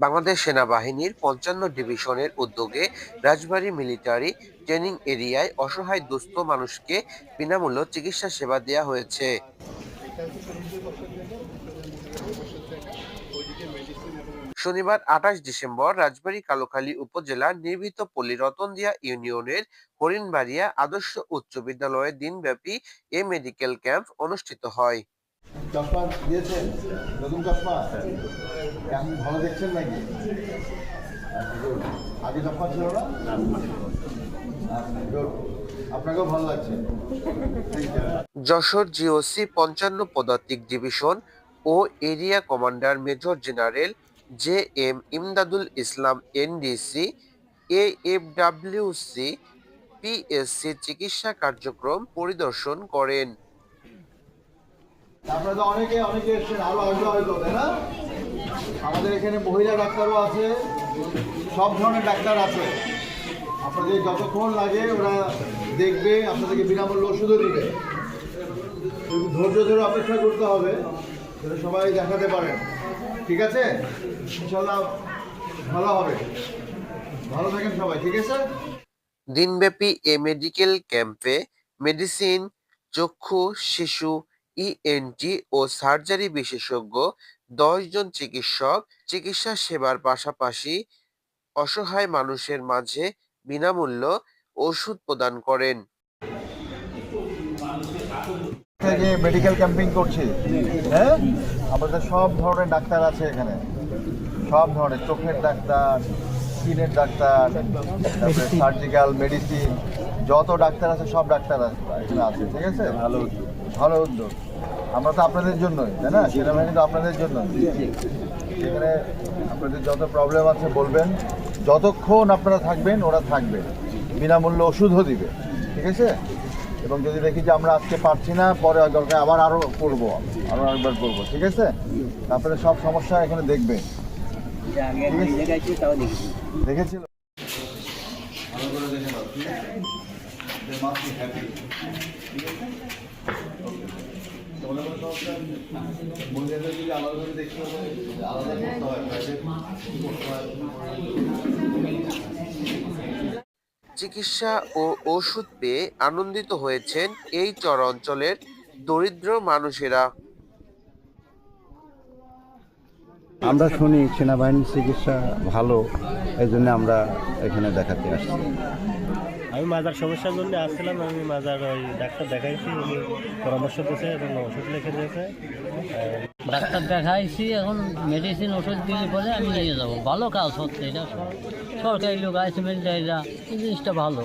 বাংলাদেশ সেনাবাহিনীর পঞ্চান্ন ডিভিশনের উদ্যোগে রাজবাড়ী মিলিটারি ট্রেনিং এরিয়ায় অসহায় দুস্থ মানুষকে বিনামূল্য চিকিৎসা সেবা দেওয়া হয়েছে। শনিবার আঠাশ ডিসেম্বর রাজবাড়ী কালোখালী উপজেলার নির্মিত পল্লী ইউনিয়নের হরিণবাড়িয়া আদর্শ উচ্চ বিদ্যালয়ে দিনব্যাপী এ মেডিকেল ক্যাম্প অনুষ্ঠিত হয়। চশমা দিয়েছেন নতুন চশমা ভালো দেখছেন নাকি? আগে চশমা ছিল না? যশোর জিওসি পঞ্চান্ন পদাতিক ডিভিশন ও area commander major general J M Imdadul Islam NDC AFWC PSC চিকিৎসা কার্যক্রম পরিদর্শন করেন। আপনারা তো অনেকে অনেকে এসছেন আরও আসবে হয়তো, তাই না? আমাদের এখানে মহিলা ডাক্তারও আছে, সব ধরনের ডাক্তার আছে। আপনাদের যতক্ষণ লাগে, ওরা দেখবে, আপনাদেরকে বিনামূল্য ওষুধও দেবে। ধৈর্য ধরে অপেক্ষা করতে হবে যেটা সবাই দেখাতে পারেন ঠিক আছে? ইনশাল্লাহ ভালো হবে। ভালো থাকেন সবাই, ঠিক আছে? দিনব্যাপী এ মেডিকেল ক্যাম্পে মেডিসিন, চক্ষু, শিশু ইএনটি ও সার্জারি বিশেষজ্ঞ দশ জন চিকিৎসক চিকিৎসা সেবার পাশাপাশি অসহায় মানুষের মাঝে বিনামূল্য ওষুধ প্রদান করেন। থেকে মেডিকেল ক্যাম্পিং করছি। হ্যাঁ? আমাদের সব ধরনের ডাক্তার আছে এখানে। সব ধরনের চোখের ডাক্তার স্কিনের ডাক্তার তারপরে সার্জিক্যাল মেডিসিন যত ডাক্তার আছে সব ডাক্তার আছে এখানে আছে ঠিক আছে? ভালো ভালো উদ্যোগ। আমরা তো আপনাদের জন্যই, তাই না? সেনাবাহিনী তো আপনাদের জন্য এখানে আপনাদের যত প্রবলেম আছে বলবেন, যতক্ষণ আপনারা থাকবেন, ওরা থাকবে। বিনামূল্যে ওষুধও দিবে। ঠিক আছে? এবং যদি দেখি যে আমরা আজকে পারছি না, পরে দরকার আবার আরও করব আরও একবার করব, ঠিক আছে? তারপরে সব সমস্যা এখানে দেখবে দেখেছিল? They must be happy. ঠিক আছে? তোমাদের কোনো সমস্যা মহিলাদের যদি আলাদাভাবে দেখতে হবে, আলাদা করতে হয়, private করতে হয়। চিকিৎসা ও ওষুধ পেয়ে আনন্দিত হয়েছেন এই চর অঞ্চলের দরিদ্র মানুষেরা আমরা শুনি সেনাবাহিনীর চিকিৎসা ভালো এই জন্য আমরা এখানে দেখাতে আসছি আমি মাজার সমস্যার জন্য আসছিলাম, আমি মাজার ওই ডাক্তার দেখাইছি, উনি পরামর্শ দিয়েছে এবং ওষুধ লিখে দিয়েছে। ডাক্তার দেখাইছি, এখন মেডিসিন ওষুধ দিলে পরে আমি নিয়ে যাব। ভালো কাজ হচ্ছে, এটা সরকারি লোক মিলিটারিরা এই জিনিসটা ভালো।